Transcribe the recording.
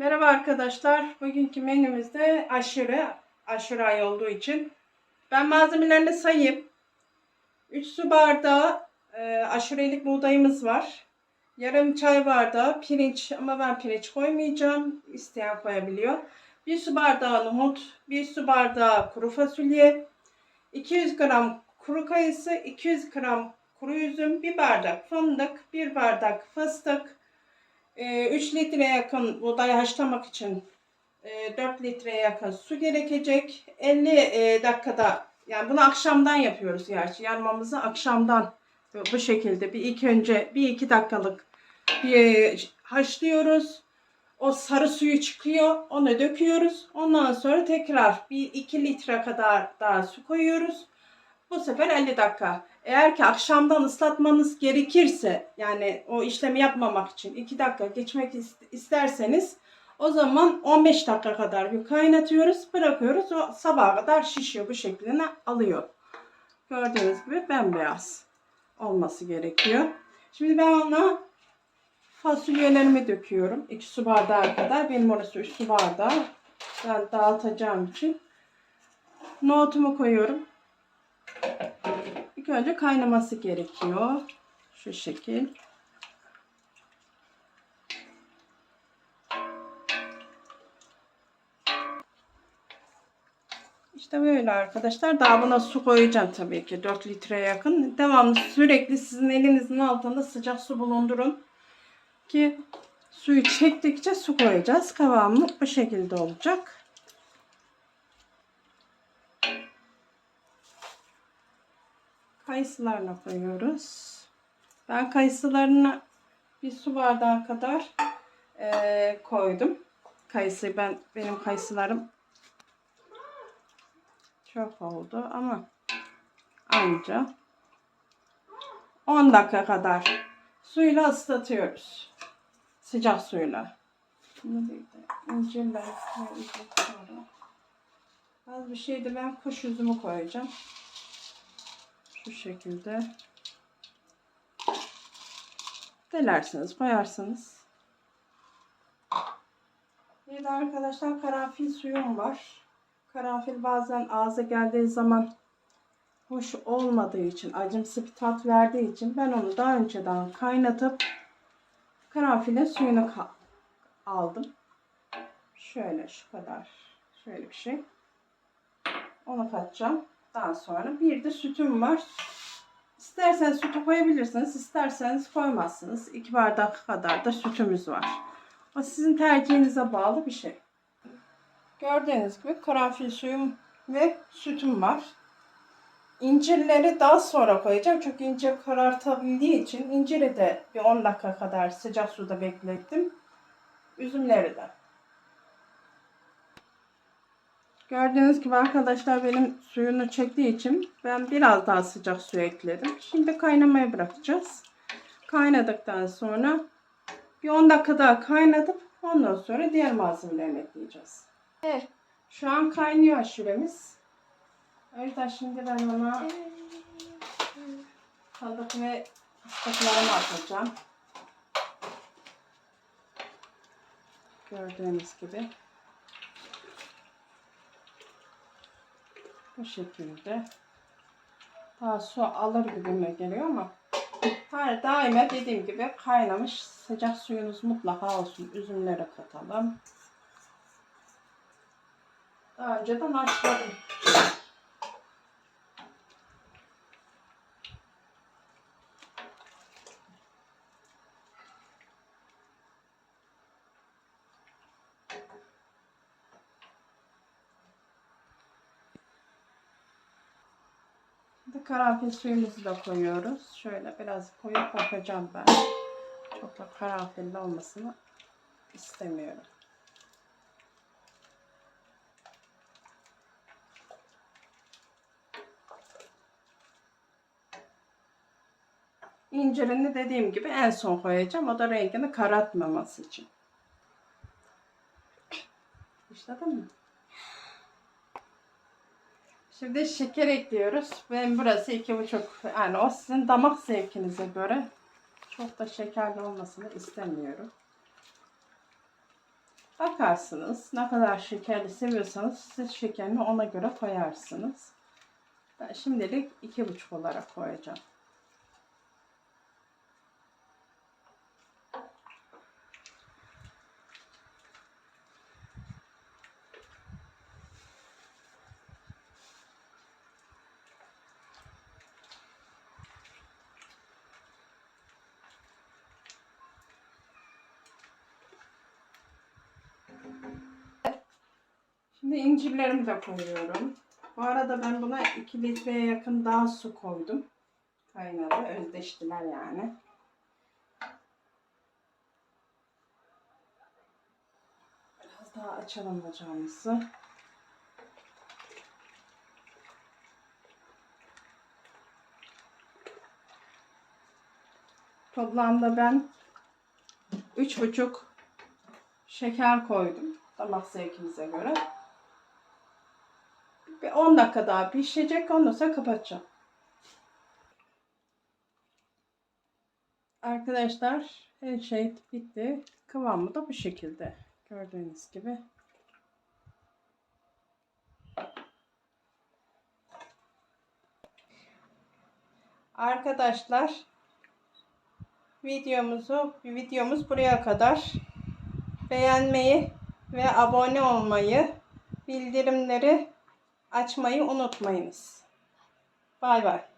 Merhaba arkadaşlar. Bugünkü menümüzde aşure, aşure ayı olduğu için ben malzemelerini sayayım. 3 su bardağı e, aşurelik buğdayımız var. Yarım çay bardağı pirinç ama ben pirinç koymayacağım. İsteyen koyabiliyor. 1 su bardağı nohut, 1 su bardağı kuru fasulye, 200 gram kuru kayısı, 200 gram kuru üzüm, 1 bardak fındık, 1 bardak fıstık, 3 litreye yakın buğday haşlamak için e, 4 litreye yakın su gerekecek. 50 e, dakikada yani bunu akşamdan yapıyoruz gerçi. Yarmamızı akşamdan bu şekilde bir ilk önce bir iki dakikalık bir haşlıyoruz. O sarı suyu çıkıyor. Onu döküyoruz. Ondan sonra tekrar bir iki litre kadar daha su koyuyoruz. Bu sefer 50 dakika. Eğer ki akşamdan ıslatmanız gerekirse yani o işlemi yapmamak için 2 dakika geçmek ist- isterseniz o zaman 15 dakika kadar bir kaynatıyoruz, bırakıyoruz. O sabaha kadar şişiyor bu şeklini alıyor. Gördüğünüz gibi bembeyaz olması gerekiyor. Şimdi ben ona fasulyelerimi döküyorum. 2 su bardağı kadar. Benim orası 3 su bardağı. Ben dağıtacağım için. Nohutumu koyuyorum. İlk önce kaynaması gerekiyor. Şu şekil. İşte böyle arkadaşlar. Daha buna su koyacağım tabii ki. 4 litreye yakın. Devamlı sürekli sizin elinizin altında sıcak su bulundurun. Ki suyu çektikçe su koyacağız. Kıvamı bu şekilde olacak. Kayısılarına koyuyoruz. Ben kayısılarını bir su bardağı kadar eee, koydum. Kayısı ben benim kayısılarım çok oldu ama anca 10 dakika kadar suyla ıslatıyoruz. Sıcak suyla. Bunu. Az bir şey de ben kuş üzümü koyacağım. Şu şekilde. Dilerseniz koyarsınız. Bir de arkadaşlar karanfil suyum var. Karanfil bazen ağza geldiği zaman hoş olmadığı için, acımsı bir tat verdiği için ben onu daha önceden kaynatıp karanfilin suyunu aldım. Şöyle şu kadar. Şöyle bir şey. Onu katacağım. Daha sonra bir de sütüm var. İsterseniz sütü koyabilirsiniz, isterseniz koymazsınız. 2 bardak kadar da sütümüz var. O sizin tercihinize bağlı bir şey. Gördüğünüz gibi karanfil suyum ve sütüm var. İncirleri daha sonra koyacağım. Çünkü incir karartabildiği için inciri de bir 10 dakika kadar sıcak suda beklettim. Üzümleri de. Gördüğünüz gibi arkadaşlar benim suyunu çektiği için ben biraz daha sıcak su ekledim. Şimdi kaynamaya bırakacağız. Kaynadıktan sonra bir 10 dakika daha kaynatıp ondan sonra diğer malzemelerini ekleyeceğiz. Evet, şu an kaynıyor aşuremiz. Yüzden şimdi ben ona fındık ve fıstıklarımı atacağım. Gördüğünüz gibi. Bu şekilde. Daha su alır gibime geliyor ama her daima dediğim gibi kaynamış sıcak suyunuz mutlaka olsun. Üzümleri katalım. Daha önceden haşladım. Şimdi karanfil suyumuzu da koyuyoruz. Şöyle biraz koyup bakacağım ben. Çok da karanfilli olmasını istemiyorum. İncirini dediğim gibi en son koyacağım. O da rengini karartmaması için. İşledin mi? Şimdi şeker ekliyoruz. Ben burası iki buçuk. Yani o sizin damak zevkinize göre. Çok da şekerli olmasını istemiyorum. Bakarsınız. Ne kadar şekerli seviyorsanız siz şekerini ona göre koyarsınız. Ben şimdilik iki buçuk olarak koyacağım. Şimdi incirlerimi de koyuyorum. Bu arada ben buna 2 litreye yakın daha su koydum. Kaynadı, özdeştiler yani. Biraz daha açalım bacağımızı. Toplamda ben 3,5 şeker koydum. Damak zevkimize göre. Bir 10 dakika daha pişecek. Ondan sonra kapatacağım. Arkadaşlar her şey bitti. Kıvamı da bu şekilde. Gördüğünüz gibi. Arkadaşlar videomuzu videomuz buraya kadar. Beğenmeyi ve abone olmayı, bildirimleri açmayı unutmayınız. Bay bay.